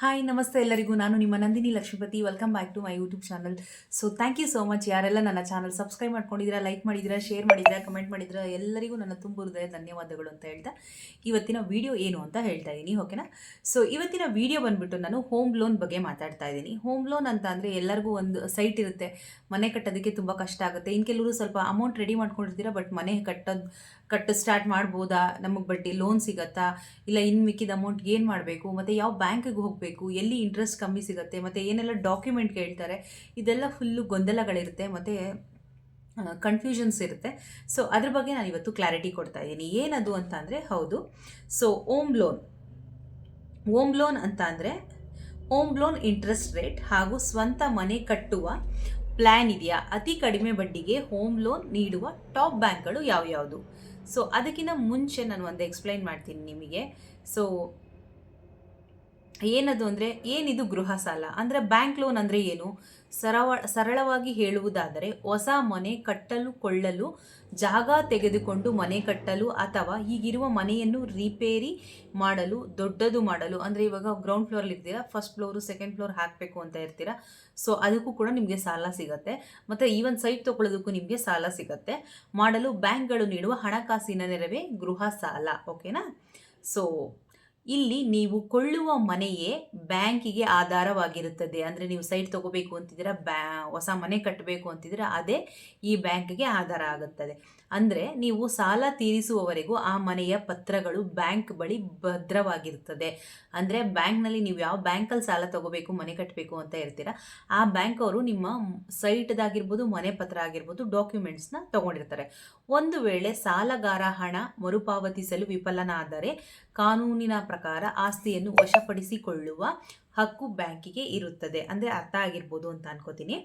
Hi ನಮಸ್ತೆ ಎಲ್ಲರಿಗೂ. ನಾನು ನಿಮ್ಮ Nandini Lakshmipathi welcome back to my YouTube channel so thank you so much ಯಾರೆಲ್ಲ ನನ್ನ ಚಾನಲ್ ಸಬ್ಸ್ಕ್ರೈಬ್ ಮಾಡ್ಕೊಂಡಿದ್ದೀರಾ ಲೈಕ್ ಮಾಡಿದ್ದೀರಾ ಶೇರ್ ಮಾಡಿದ್ದೀರಾ ಕಮೆಂಟ್ ಮಾಡಿದ್ದೀರಾ, ಎಲ್ಲರಿಗೂ ನನ್ನ ತುಂಬ ಹೃದಯ ಧನ್ಯವಾದಗಳು ಅಂತ ಹೇಳ್ತಾ ಇವತ್ತಿನ ವಿಡಿಯೋ ಏನು ಅಂತ ಹೇಳ್ತಾ ಇದ್ದೀನಿ ಓಕೆನಾ ಸೊ ಇವತ್ತಿನ ವಿಡಿಯೋ ಬಂದುಬಿಟ್ಟು ನಾನು ಹೋಮ್ ಲೋನ್ ಬಗ್ಗೆ ಮಾತಾಡ್ತಾ ಇದ್ದೀನಿ. ಹೋಮ್ ಲೋನ್ ಅಂತ ಅಂದರೆ ಎಲ್ಲರಿಗೂ ಒಂದು ಸೈಟ್ ಇರುತ್ತೆ. ಮನೆ ಕಟ್ಟೋದಕ್ಕೆ ತುಂಬ ಕಷ್ಟ ಆಗುತ್ತೆ. ಇನ್ನು ಕೆಲವರು ಸ್ವಲ್ಪ ಅಮೌಂಟ್ ರೆಡಿ ಮಾಡ್ಕೊಂಡಿರ್ತೀರಾ ಬಟ್ ಮನೆ ಕಟ್ಟೋದು ಕಟ್ಟು ಸ್ಟಾರ್ಟ್ ಮಾಡ್ಬೋದಾ? ನಮಗೆ ಬಡ್ಡಿ ಲೋನ್ ಸಿಗತ್ತಾ? ಇಲ್ಲ ಇನ್ನು ಮಿಕ್ಕಿದ ಅಮೌಂಟ್ ಏನು ಮಾಡಬೇಕು? ಮತ್ತು ಯಾವ ಬ್ಯಾಂಕಿಗೆ ಹೋಗಬೇಕು? ಎಲ್ಲಿ ಇಂಟ್ರೆಸ್ಟ್ ಕಮ್ಮಿ ಸಿಗುತ್ತೆ? ಮತ್ತು ಏನೆಲ್ಲ ಡಾಕ್ಯುಮೆಂಟ್ ಕೇಳ್ತಾರೆ? ಇದೆಲ್ಲ ಫುಲ್ಲು ಗೊಂದಲಗಳಿರುತ್ತೆ. ಮತ್ತು ಕನ್ಫ್ಯೂಷನ್ಸ್ ಇರುತ್ತೆ. ಸೊ ಅದ್ರ ಬಗ್ಗೆ ನಾನು ಇವತ್ತು ಕ್ಲಾರಿಟಿ ಕೊಡ್ತಾ ಇದ್ದೀನಿ. ಏನದು ಅಂತ ಅಂದರೆ, ಹೌದು. So home loan home loan ಅಂತ ಅಂದರೆ ಓಮ್ ಲೋನ್ ಇಂಟ್ರೆಸ್ಟ್ ರೇಟ್ ಹಾಗೂ ಸ್ವಂತ ಮನೆ ಕಟ್ಟುವ ಪ್ಲ್ಯಾನ್ ಇದೆಯಾ? ಅತಿ ಕಡಿಮೆ ಬಡ್ಡಿಗೆ ಹೋಮ್ ಲೋನ್ ನೀಡುವ ಟಾಪ್ ಬ್ಯಾಂಕ್ಗಳು ಯಾವ್ಯಾವುದು? ಸೊ ಅದಕ್ಕಿಂತ ಮುಂಚೆ ನಾನು ಒಂದು ಎಕ್ಸ್ಪ್ಲೈನ್ ಮಾಡ್ತೀನಿ ನಿಮಗೆ. ಸೊ ಏನದು ಅಂದರೆ ಏನಿದು ಗೃಹ ಸಾಲ? ಅಂದರೆ ಬ್ಯಾಂಕ್ ಲೋನ್ ಅಂದರೆ ಏನು? ಸರವ, ಸರಳವಾಗಿ ಹೇಳುವುದಾದರೆ ಹೊಸ ಮನೆ ಕಟ್ಟಲು ಕೊಳ್ಳಲು, ಜಾಗ ತೆಗೆದುಕೊಂಡು ಮನೆ ಕಟ್ಟಲು ಅಥವಾ ಈಗಿರುವ ಮನೆಯನ್ನು ರಿಪೇರಿ ಮಾಡಲು, ದೊಡ್ಡದು ಮಾಡಲು, ಅಂದರೆ ಇವಾಗ ಗ್ರೌಂಡ್ ಫ್ಲೋರಲ್ಲಿ ಇರ್ತೀರಾ ಫಸ್ಟ್ ಫ್ಲೋರು ಸೆಕೆಂಡ್ ಫ್ಲೋರ್ ಹಾಕಬೇಕು ಅಂತ ಇರ್ತೀರಾ ಸೊ ಅದಕ್ಕೂ ಕೂಡ ನಿಮಗೆ ಸಾಲ ಸಿಗುತ್ತೆ. ಮತ್ತು ಈವನ್ ಸೈಟ್ ತೊಗೊಳ್ಳೋದಕ್ಕೂ ನಿಮಗೆ ಸಾಲ ಸಿಗುತ್ತೆ. ಮಾಡಲು ಬ್ಯಾಂಕ್ಗಳು ನೀಡುವ ಹಣಕಾಸಿನ ನೆರವೇ ಗೃಹ ಸಾಲ ಓಕೆನಾ ಸೊ ಇಲ್ಲಿ ನೀವು ಕೊಳ್ಳುವ ಮನೆಯೇ ಬ್ಯಾಂಕಿಗೆ ಆಧಾರವಾಗಿರುತ್ತದೆ. ಅಂದರೆ ನೀವು ಸೈಟ್ ತಗೋಬೇಕು ಅಂತಿದ್ದೀರಾ, ಬ್ಯಾ, ಹೊಸ ಮನೆ ಕಟ್ಟಬೇಕು ಅಂತಿದ್ದೀರಾ, ಅದೇ ಈ ಬ್ಯಾಂಕಿಗೆ ಆಧಾರ ಆಗುತ್ತದೆ. ಅಂದರೆ ನೀವು ಸಾಲ ತೀರಿಸುವವರೆಗೂ ಆ ಮನೆಯ ಪತ್ರಗಳು ಬ್ಯಾಂಕ್ ಬಳಿ ಭದ್ರವಾಗಿರುತ್ತದೆ. ಅಂದರೆ ಬ್ಯಾಂಕ್ನಲ್ಲಿ ನೀವು ಯಾವ ಬ್ಯಾಂಕಲ್ಲಿ ಸಾಲ ತಗೋಬೇಕು, ಮನೆ ಕಟ್ಟಬೇಕು ಅಂತ ಇರ್ತೀರಾ, ಆ ಬ್ಯಾಂಕ್ ಅವರು ನಿಮ್ಮ ಸೈಟ್ದಾಗಿರ್ಬೋದು ಮನೆ ಪತ್ರ ಆಗಿರ್ಬೋದು ಡಾಕ್ಯುಮೆಂಟ್ಸ್ನ ತಗೊಂಡಿರ್ತಾರೆ. ಒಂದು ವೇಳೆ ಸಾಲಗಾರ ಹಣ ಮರುಪಾವತಿಸಲು ವಿಫಲನಾದರೆ, ಕಾನೂನಿನ ಪ್ರಕಾರ ಆಸ್ತಿಯನ್ನು ವಶಪಡಿಸಿಕೊಳ್ಳುವ ಹಕ್ಕು ಬ್ಯಾಂಕಿಗೆ ಇರುತ್ತದೆ. ಅಂದರೆ ಅರ್ಥ ಆಗಿರ್ಬೋದು ಅಂತ ಅನ್ಕೋತೀನಿ.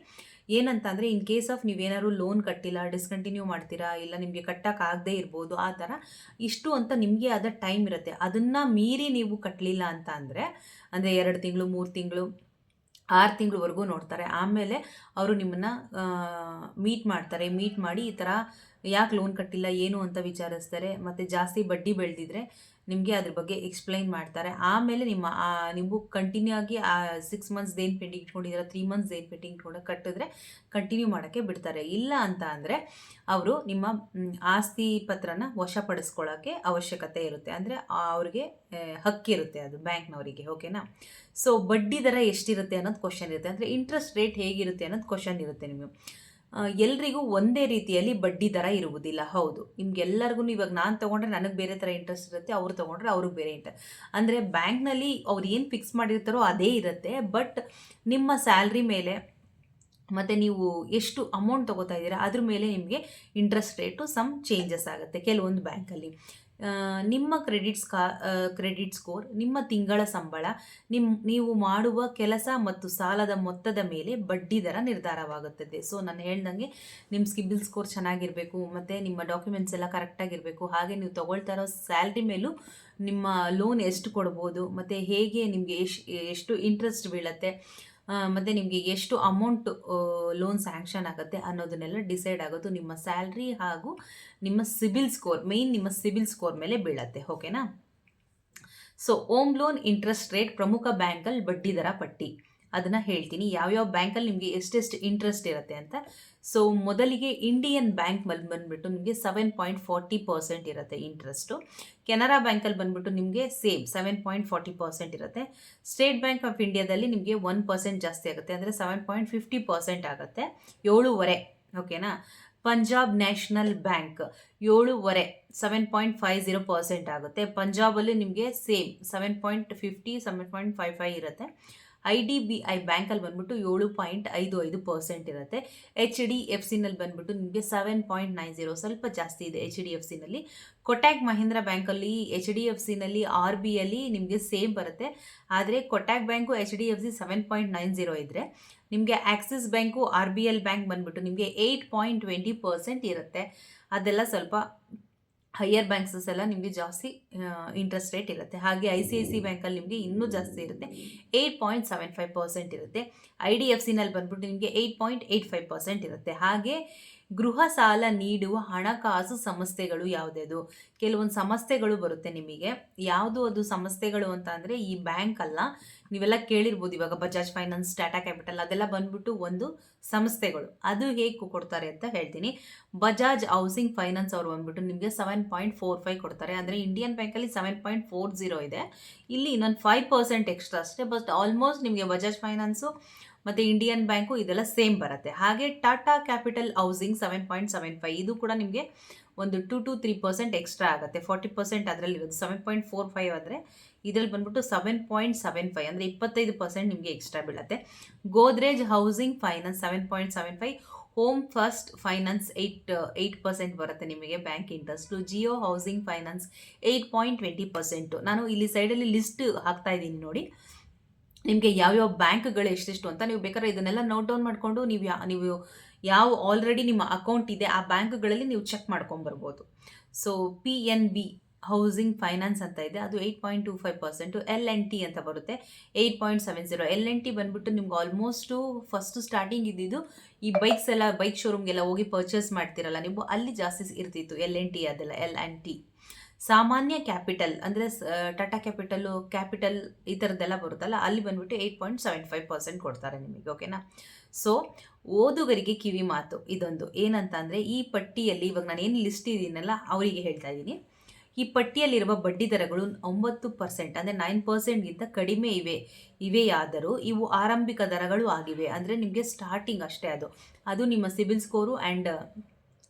ಏನಂತ ಅಂದರೆ ಇನ್ ಕೇಸ್ ಆಫ್ ನೀವೇನಾದ್ರು ಲೋನ್ ಕಟ್ಟಿಲ್ಲ ಡಿಸ್ಕಂಟಿನ್ಯೂ ಮಾಡ್ತೀರಾ, ಇಲ್ಲ ನಿಮಗೆ ಕಟ್ಟೋಕ್ಕಾಗದೇ ಇರ್ಬೋದು, ಆ ಥರ ಇಷ್ಟು ಅಂತ ನಿಮಗೆ ಆದ ಟೈಮ್ ಇರುತ್ತೆ. ಅದನ್ನು ಮೀರಿ ನೀವು ಕಟ್ಟಲಿಲ್ಲ ಅಂತ ಅಂದರೆ ಅಂದರೆ ಎರಡು ತಿಂಗಳು, ಮೂರು ತಿಂಗಳು, ಆರು ತಿಂಗಳವರೆಗೂ ನೋಡ್ತಾರೆ. ಆಮೇಲೆ ಅವರು ನಿಮ್ಮನ್ನು ಮೀಟ್ ಮಾಡ್ತಾರೆ. ಮೀಟ್ ಮಾಡಿ ಈ ಥರ ಯಾಕೆ ಲೋನ್ ಕಟ್ಟಿಲ್ಲ, ಏನು ಅಂತ ವಿಚಾರಿಸ್ತಾರೆ, ಮತ್ತು ಜಾಸ್ತಿ ಬಡ್ಡಿ ಬೆಳೆದಿದ್ರೆ ನಿಮಗೆ ಅದ್ರ ಬಗ್ಗೆ ಎಕ್ಸ್ಪ್ಲೈನ್ ಮಾಡ್ತಾರೆ. ಆಮೇಲೆ ನಿಮ್ಮ ನೀವು ಕಂಟಿನ್ಯೂ ಆಗಿ, ಆ ಸಿಕ್ಸ್ ಮಂತ್ಸ್ ಏನು ಪೆಂಡಿಂಗ್ ಇಟ್ಕೊಂಡಿದ್ದೀರ ತ್ರೀ ಮಂತ್ಸ್ ಏನು ಪೆಂಡಿಂಗ್ ಇಟ್ಕೊಂಡು ಕಟ್ಟಿದ್ರೆ ಕಂಟಿನ್ಯೂ ಮಾಡೋಕ್ಕೆ ಬಿಡ್ತಾರೆ. ಇಲ್ಲ ಅಂತ ಅಂದರೆ ಅವರು ನಿಮ್ಮ ಆಸ್ತಿ ಪತ್ರನ ವಶಪಡಿಸ್ಕೊಳ್ಳೋಕ್ಕೆ ಅವಶ್ಯಕತೆ ಇರುತ್ತೆ. ಅಂದರೆ ಅವ್ರಿಗೆ ಹಕ್ಕಿರುತ್ತೆ ಅದು ಬ್ಯಾಂಕ್ನವರಿಗೆ ಓಕೆನಾ ಸೊ ಬಡ್ಡಿ ದರ ಎಷ್ಟಿರುತ್ತೆ ಅನ್ನೋದು ಕ್ವಶನ್ ಇರುತ್ತೆ. ಅಂದರೆ ಇಂಟ್ರೆಸ್ಟ್ ರೇಟ್ ಹೇಗಿರುತ್ತೆ ಅನ್ನೋದು ಕ್ವಶನ್ ಇರುತ್ತೆ ನಿಮಗೆ. ಎಲ್ರಿಗೂ ಒಂದೇ ರೀತಿಯಲ್ಲಿ ಬಡ್ಡಿ ದರ ಇರುವುದಿಲ್ಲ. ಹೌದು. ನಿಮ್ಗೆಲ್ಲರಿಗೂ ಇವಾಗ ನಾನು ತೊಗೊಂಡ್ರೆ ನನಗೆ ಬೇರೆ ಥರ ಇಂಟ್ರೆಸ್ಟ್ ಇರುತ್ತೆ, ಅವ್ರು ತೊಗೊಂಡ್ರೆ ಅವ್ರಿಗೆ ಬೇರೆ ಇಂಟ್ರೆಸ್ಟ್ ಅಂದರೆ ಬ್ಯಾಂಕ್ನಲ್ಲಿ ಅವ್ರು ಏನು ಫಿಕ್ಸ್ ಮಾಡಿರ್ತಾರೋ ಅದೇ ಇರುತ್ತೆ. ಬಟ್ ನಿಮ್ಮ ಸ್ಯಾಲ್ರಿ ಮೇಲೆ ಮತ್ತು ನೀವು ಎಷ್ಟು ಅಮೌಂಟ್ ತೊಗೋತಾ ಇದ್ದೀರಾ, ಅದ್ರ ಮೇಲೆ ನಿಮಗೆ ಇಂಟ್ರೆಸ್ಟ್ ರೇಟು ಸಮ್ ಚೇಂಜಸ್ ಆಗುತ್ತೆ. ಕೆಲವೊಂದು ಬ್ಯಾಂಕಲ್ಲಿ. ನಿಮ್ಮ ಕ್ರೆಡಿಟ್ ಸ್ಕಾ ಕ್ರೆಡಿಟ್ ಸ್ಕೋರ್ ನಿಮ್ಮ ತಿಂಗಳ ಸಂಬಳ ನಿಮ್ಮ ನೀವು ಮಾಡುವ ಕೆಲಸ ಮತ್ತು ಸಾಲದ ಮೊತ್ತದ ಮೇಲೆ ಬಡ್ಡಿ ದರ ನಿರ್ಧಾರವಾಗುತ್ತದೆ. ಸೊ ನಾನು ಹೇಳ್ದಂಗೆ ನಿಮ್ಮ ಸ್ಕಿಬಿಲ್ ಸ್ಕೋರ್ ಚೆನ್ನಾಗಿರಬೇಕು, ಮತ್ತು ನಿಮ್ಮ ಡಾಕ್ಯುಮೆಂಟ್ಸ್ ಎಲ್ಲ ಕರೆಕ್ಟಾಗಿರಬೇಕು ಹಾಗೆ ನೀವು ತೊಗೊಳ್ತಾ ಇರೋ ಸ್ಯಾಲ್ರಿ ಮೇಲೂ ನಿಮ್ಮ ಲೋನ್ ಎಷ್ಟು ಕೊಡ್ಬೋದು, ಮತ್ತು ಹೇಗೆ ನಿಮಗೆ ಎಷ್ಟು ಎಷ್ಟು ಇಂಟ್ರೆಸ್ಟ್ ಬೀಳತ್ತೆ ಮತ್ತು ನಿಮಗೆ ಎಷ್ಟು ಅಮೌಂಟ್ ಲೋನ್ ಸ್ಯಾಂಕ್ಷನ್ ಆಗುತ್ತೆ ಅನ್ನೋದನ್ನೆಲ್ಲ ಡಿಸೈಡ್ ಆಗೋದು ನಿಮ್ಮ ಸ್ಯಾಲ್ರಿ ಹಾಗೂ ನಿಮ್ಮ ಸಿಬಿಲ್ ಸ್ಕೋರ್ ಮೇಯ್ನ್ ನಿಮ್ಮ ಸಿಬಿಲ್ ಸ್ಕೋರ್ ಮೇಲೆ ಬೀಳತ್ತೆ ಓಕೆನಾ so home loan interest rate ಪ್ರಮುಖ ಬ್ಯಾಂಕಲ್ಲಿ ಬಡ್ಡಿದರ ಪಟ್ಟಿ. ಅದನ್ನು ಹೇಳ್ತೀನಿ. ಯಾವ್ಯಾವ ಬ್ಯಾಂಕಲ್ಲಿ ನಿಮಗೆ ಎಷ್ಟೆಷ್ಟು ಇಂಟ್ರೆಸ್ಟ್ ಇರುತ್ತೆ ಅಂತ. ಸೊ ಮೊದಲಿಗೆ ಇಂಡಿಯನ್ ಬ್ಯಾಂಕ್ ಬಂದು ಬಂದುಬಿಟ್ಟು ನಿಮಗೆ ಸೆವೆನ್ ಪಾಯಿಂಟ್ ಫಾರ್ಟಿ ಪರ್ಸೆಂಟ್ ಇರುತ್ತೆ ಇಂಟ್ರೆಸ್ಟು ಕೆನರಾ ಬ್ಯಾಂಕಲ್ಲಿ ಬಂದುಬಿಟ್ಟು ನಿಮಗೆ same seven point forty percent ಇರುತ್ತೆ. ಸ್ಟೇಟ್ ಬ್ಯಾಂಕ್ ಆಫ್ ಇಂಡಿಯಾದಲ್ಲಿ ನಿಮಗೆ ಒನ್ ಪರ್ಸೆಂಟ್ ಜಾಸ್ತಿ ಆಗುತ್ತೆ. ಅಂದರೆ ಸೆವೆನ್ ಪಾಯಿಂಟ್ ಫಿಫ್ಟಿ ಪರ್ಸೆಂಟ್ ಆಗುತ್ತೆ. ಏಳುವರೆ ಓಕೆನಾ ಪಂಜಾಬ್ ನ್ಯಾಷನಲ್ ಬ್ಯಾಂಕ್ ಏಳುವರೆ seven point five zero percent ಆಗುತ್ತೆ. ಪಂಜಾಬಲ್ಲಿ ನಿಮಗೆ same seven point fifty seven point five five ಇರುತ್ತೆ. ಐ ಡಿ ಬಿ ಐ ಬ್ಯಾಂಕಲ್ಲಿ ಬಂದ್ಬಿಟ್ಟು ಏಳು ಪಾಯಿಂಟ್ ಐದು ಐದು ಪರ್ಸೆಂಟ್ ಇರುತ್ತೆ. ಎಚ್ ಡಿ ಎಫ್ ಸಿನಲ್ಲಿ ಬಂದ್ಬಿಟ್ಟು ನಿಮಗೆ ಸೆವೆನ್ ಪಾಯಿಂಟ್ ನೈನ್ ಜೀರೋ ಸ್ವಲ್ಪ ಜಾಸ್ತಿ ಇದೆ ಎಚ್ ಡಿ ಎಫ್ ಸಿನಲ್ಲಿ. ಕೊಟ್ಯಾಕ್ ಮಹೀಂದ್ರ ಬ್ಯಾಂಕಲ್ಲಿ ಎಚ್ ಡಿ ಎಫ್ ಸಿನಲ್ಲಿ ಆರ್ ಬಿ ಅಲ್ಲಿ ನಿಮಗೆ ಸೇಮ್ ಬರುತ್ತೆ. ಆದರೆ Kotak bank H D F C seven point nine zero ಇದ್ದರೆ ನಿಮಗೆ Axis bank R B L bank ಬಂದ್ಬಿಟ್ಟು ನಿಮಗೆ ಏಯ್ಟ್ ಪಾಯಿಂಟ್ ಟ್ವೆಂಟಿ ಪರ್ಸೆಂಟ್ ಇರುತ್ತೆ. ಅದೆಲ್ಲ ಸ್ವಲ್ಪ ಹೈಯರ್ ಬ್ಯಾಂಕ್ಸಸ್ ಎಲ್ಲ ನಿಮಗೆ ಜಾಸ್ತಿ ಇಂಟ್ರೆಸ್ಟ್ ರೇಟ್ ಇರುತ್ತೆ. ಹಾಗೆ ಐ ಸಿ ಐ ಸಿ ಬ್ಯಾಂಕಲ್ಲಿ ನಿಮಗೆ ಇನ್ನೂ ಜಾಸ್ತಿ ಇರುತ್ತೆ. Eight point seven five percent ಇರುತ್ತೆ. ಐ ಡಿ ಎಫ್ ಸಿನಲ್ಲಿ ಬಂದ್ಬಿಟ್ಟು ನಿಮಗೆ eight point eight five percent ಇರುತ್ತೆ. ಹಾಗೆ ಗೃಹ ಸಾಲ ನೀಡುವ ಹಣಕಾಸು ಸಂಸ್ಥೆಗಳು ಯಾವುದ್ಯಾವುದು ಕೆಲವೊಂದು ಸಂಸ್ಥೆಗಳು ಬರುತ್ತೆ ನಿಮಗೆ. ಯಾವುದು ಅದು ಸಂಸ್ಥೆಗಳು ಅಂತ ಅಂದರೆ ಈ ಬ್ಯಾಂಕ್ ಅಲ್ಲ. ನೀವೆಲ್ಲ ಕೇಳಿರ್ಬೋದು ಇವಾಗ ಬಜಾಜ್ ಫೈನಾನ್ಸ್ ಟಾಟಾ ಕ್ಯಾಪಿಟಲ್ ಅದೆಲ್ಲ ಬಂದ್ಬಿಟ್ಟು ಒಂದು ಸಂಸ್ಥೆಗಳು. ಅದು ಹೇಗೆ ಕೊಡ್ತಾರೆ ಅಂತ ಹೇಳ್ತೀನಿ. ಬಜಾಜ್ ಹೌಸಿಂಗ್ ಫೈನಾನ್ಸ್ ಅವರು ಬಂದ್ಬಿಟ್ಟು ನಿಮಗೆ ಸೆವೆನ್ ಪಾಯಿಂಟ್ ಫೋರ್ ಫೈವ್ ಕೊಡ್ತಾರೆ. ಅಂದರೆ ಇಂಡಿಯನ್ ಬ್ಯಾಂಕಲ್ಲಿ ಸೆವೆನ್ ಪಾಯಿಂಟ್ ಫೋರ್ ಜೀರೋ ಇದೆ. ಇಲ್ಲಿ ಇನ್ನೊಂದು ಫೈವ್ ಪರ್ಸೆಂಟ್ ಎಕ್ಸ್ಟ್ರಾ ಅಷ್ಟೇ ಬಟ್ ಆಲ್ಮೋಸ್ಟ್ ನಿಮಗೆ ಬಜಾಜ್ ಫೈನಾನ್ಸು ಮತ್ತು ಇಂಡಿಯನ್ ಬ್ಯಾಂಕು ಇದೆಲ್ಲ ಸೇಮ್ ಬರುತ್ತೆ. ಹಾಗೆ Tata capital housing seven point seven five ಇದು ಕೂಡ ನಿಮಗೆ ಒಂದು two two three percent extra ಆಗುತ್ತೆ. ಫಾರ್ಟಿ ಪರ್ಸೆಂಟ್ ಅದರಲ್ಲಿ ಇರೋದು ಸೆವೆನ್ ಪಾಯಿಂಟ್ ಫೋರ್ ಫೈವ್ ಆದರೆ ಇದರಲ್ಲಿ ಬಂದ್ಬಿಟ್ಟು ಸೆವೆನ್ ಪಾಯಿಂಟ್ ಸೆವೆನ್ ಫೈವ್ ಅಂದರೆ ಇಪ್ಪತ್ತೈದು ಪರ್ಸೆಂಟ್ ನಿಮಗೆ ಎಕ್ಸ್ಟ್ರಾ ಬೀಳುತ್ತೆ. Godrej housing finance seven point seven five home first finance eight eight percent ಬರುತ್ತೆ ನಿಮಗೆ bank interest Jio housing finance eight point twenty percent ನಾನು ಇಲ್ಲಿ ಸೈಡಲ್ಲಿ ಲಿಸ್ಟ್ ಹಾಕ್ತಾ ಇದ್ದೀನಿ ನೋಡಿ. ನಿಮಗೆ ಯಾವ್ಯಾವ ಬ್ಯಾಂಕ್ಗಳು ಎಷ್ಟೆಷ್ಟು ಅಂತ ನೀವು ಬೇಕಾದ್ರೆ ಇದನ್ನೆಲ್ಲ ನೋಟ್ ಡೌನ್ ಮಾಡಿಕೊಂಡು ನೀವು ಯಾ, ನೀವು ಯಾವ ಆಲ್ರೆಡಿ ನಿಮ್ಮ ಅಕೌಂಟ್ ಇದೆ ಆ ಬ್ಯಾಂಕ್ಗಳಲ್ಲಿ ನೀವು check ಮಾಡ್ಕೊಂಬರ್ಬೋದು. So P N B housing finance ಅಂತ ಇದೆ. ಅದು eight point two five percent L N T ಅಂತ ಬರುತ್ತೆ. Eight point seven zero L N T ಬಂದ್ಬಿಟ್ಟು ನಿಮ್ಗೆ ಆಲ್ಮೋಸ್ಟು ಫಸ್ಟು ಸ್ಟಾರ್ಟಿಂಗ್ ಇದ್ದಿದ್ದು ಈ ಬೈಕ್ಸ್ ಎಲ್ಲ ಬೈಕ್ ಶೋರೂಮ್ಗೆಲ್ಲ ಹೋಗಿ ಪರ್ಚೇಸ್ ಮಾಡ್ತಿರಲ್ಲ ನೀವು, ಅಲ್ಲಿ ಜಾಸ್ತಿ ಇರ್ತಿತ್ತು ಎಲ್ ಎನ್ ಟಿ ಅದೆಲ್ಲ ಎಲ್ ಆ್ಯಂಡ್ ಟಿ ಸಾಮಾನ್ಯ ಕ್ಯಾಪಿಟಲ್ ಅಂದರೆ ಟಾಟಾ ಕ್ಯಾಪಿಟಲು, ಕ್ಯಾಪಿಟಲ್ ಈ ಥರದ್ದೆಲ್ಲ ಬರುತ್ತಲ್ಲ, ಅಲ್ಲಿ ಬಂದ್ಬಿಟ್ಟು eight point seven five percent ಕೊಡ್ತಾರೆ ನಿಮಗೆ, ಓಕೆನಾ? ಸೊ ಓದುಗರಿಗೆ ಕಿವಿ ಮಾತು ಇದೊಂದು. ಏನಂತ ಅಂದರೆ ಈ ಪಟ್ಟಿಯಲ್ಲಿ ಇವಾಗ ನಾನು ಏನು ಲಿಸ್ಟ್ ಇದೀನಲ್ಲ ಅವರಿಗೆ ಹೇಳ್ತಾ ಇದ್ದೀನಿ. ಈ ಪಟ್ಟಿಯಲ್ಲಿರುವ ಬಡ್ಡಿ ದರಗಳು ಒಂಬತ್ತು ಪರ್ಸೆಂಟ್, ಅಂದರೆ ನೈನ್ ಪರ್ಸೆಂಟ್ಗಿಂತ ಕಡಿಮೆ ಇವೆ. ಇವೆಯಾದರೂ ಇವು ಆರಂಭಿಕ ದರಗಳು ಆಗಿವೆ. ಅಂದರೆ ನಿಮಗೆ ಸ್ಟಾರ್ಟಿಂಗ್ ಅಷ್ಟೇ ಅದು. ಅದು ನಿಮ್ಮ ಸಿಬಿಲ್ ಸ್ಕೋರು ಆ್ಯಂಡ್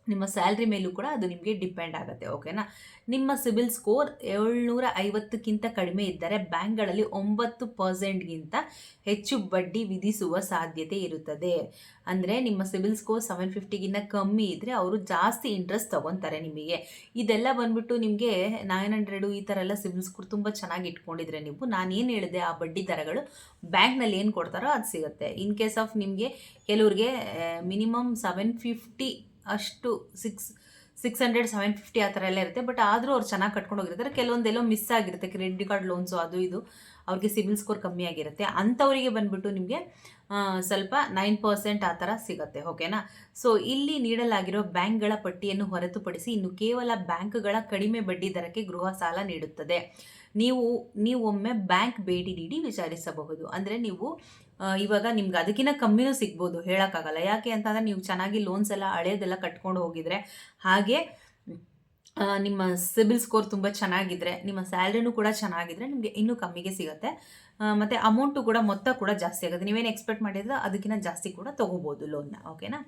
ನಿಮ್ಮ ಸ್ಯಾಲ್ರಿ ಮೇಲೂ ಕೂಡ ಅದು ನಿಮಗೆ ಡಿಪೆಂಡ್ ಆಗುತ್ತೆ, ಓಕೆನಾ? ನಿಮ್ಮ ಸಿಬಿಲ್ ಸ್ಕೋರ್ ಏಳ್ನೂರ ಐವತ್ತಕ್ಕಿಂತ ಕಡಿಮೆ ಇದ್ದರೆ ಬ್ಯಾಂಕ್ಗಳಲ್ಲಿ ಒಂಬತ್ತು ಪರ್ಸೆಂಟ್ಗಿಂತ ಹೆಚ್ಚು ಬಡ್ಡಿ ವಿಧಿಸುವ ಸಾಧ್ಯತೆ ಇರುತ್ತದೆ. ಅಂದರೆ ನಿಮ್ಮ ಸಿಬಿಲ್ ಸ್ಕೋರ್ ಸೆವೆನ್ ಫಿಫ್ಟಿಗಿಂತ ಕಮ್ಮಿ ಇದ್ದರೆ ಅವರು ಜಾಸ್ತಿ ಇಂಟ್ರೆಸ್ಟ್ ತೊಗೊತಾರೆ ನಿಮಗೆ. ಇದೆಲ್ಲ ಬಂದ್ಬಿಟ್ಟು ನಿಮಗೆ ನೈನ್ ಹಂಡ್ರೆಡು ಈ ಥರ ಎಲ್ಲ ಸಿಬಿಲ್ ಸ್ಕೋರ್ ತುಂಬ ಚೆನ್ನಾಗಿ ಇಟ್ಕೊಂಡಿದ್ರೆ ನೀವು ನಾನು ಏನು ಹೇಳಿದೆ ಆ ಬಡ್ಡಿ ದರಗಳು ಬ್ಯಾಂಕ್ನಲ್ಲಿ ಏನು ಕೊಡ್ತಾರೋ ಅದು ಸಿಗುತ್ತೆ. ಇನ್ ಕೇಸ್ ಆಫ್ ನಿಮಗೆ ಕೆಲವ್ರಿಗೆ ಮಿನಿಮಮ್ ಸೆವೆನ್ ಫಿಫ್ಟಿ ಅಷ್ಟು six six hundred, seven fifty ಆ ಥರ ಎಲ್ಲ ಇರುತ್ತೆ. ಬಟ್ ಆದರೂ ಅವ್ರು ಚೆನ್ನಾಗಿ ಕಟ್ಕೊಂಡೋಗಿರ್ತಾರೆ ಕೆಲವೊಂದೆಲ್ಲೋ ಮಿಸ್ ಆಗಿರುತ್ತೆ. ಕ್ರೆಡಿಟ್ ಕಾರ್ಡ್ ಲೋನ್ಸು ಅದು ಇದು. ಅವ್ರಿಗೆ ಸಿಬಿಲ್ ಸ್ಕೋರ್ ಕಮ್ಮಿ ಆಗಿರುತ್ತೆ. ಅಂಥವರಿಗೆ ಬಂದುಬಿಟ್ಟು ನಿಮಗೆ ಸ್ವಲ್ಪ ನೈನ್ ಪರ್ಸೆಂಟ್ ಆ ಥರ ಸಿಗುತ್ತೆ. ಓಕೆನಾ ಸೊ ಇಲ್ಲಿ ನೀಡಲಾಗಿರೋ ಬ್ಯಾಂಕ್ಗಳ ಪಟ್ಟಿಯನ್ನು ಹೊರತುಪಡಿಸಿ ಇನ್ನು ಕೇವಲ ಬ್ಯಾಂಕ್ಗಳ ಕಡಿಮೆ ಬಡ್ಡಿ ದರಕ್ಕೆ ಗೃಹ ಸಾಲ ನೀಡುತ್ತದೆ. ನೀವು ನೀವೊಮ್ಮೆ ಬ್ಯಾಂಕ್ ಭೇಟಿ ನೀಡಿ ವಿಚಾರಿಸಬಹುದು. ಅಂದರೆ ನೀವು ಇವಾಗ ನಿಮ್ಗೆ ಅದಕ್ಕಿಂತ ಕಮ್ಮಿನೂ ಸಿಗ್ಬೋದು, ಹೇಳೋಕ್ಕಾಗಲ್ಲ. ಯಾಕೆ ಅಂತಂದರೆ ನೀವು ಚೆನ್ನಾಗಿ ಲೋನ್ಸ್ ಎಲ್ಲ ಹಳೇದೆಲ್ಲ ಕಟ್ಕೊಂಡು ಹೋಗಿದ್ರೆ, ಹಾಗೆ ನಿಮ್ಮ ಸಿಬಿಲ್ ಸ್ಕೋರ್ ತುಂಬ ಚೆನ್ನಾಗಿದ್ದರೆ ನಿಮ್ಮ ಸ್ಯಾಲ್ರಿನೂ ಕೂಡ ಚೆನ್ನಾಗಿದ್ದರೆ ನಿಮಗೆ ಇನ್ನೂ ಕಮ್ಮಿಗೆ ಸಿಗುತ್ತೆ. ಮತ್ತು ಅಮೌಂಟು ಕೂಡ ಮೊತ್ತ ಕೂಡ ಜಾಸ್ತಿ ಆಗುತ್ತೆ. ನೀವೇನು ಎಕ್ಸ್ಪೆಕ್ಟ್ ಮಾಡಿದ್ರೆ ಅದಕ್ಕಿಂತ ಜಾಸ್ತಿ ಕೂಡ ತೊಗೋಬೋದು ಲೋನ್ನ ಓಕೆನಾ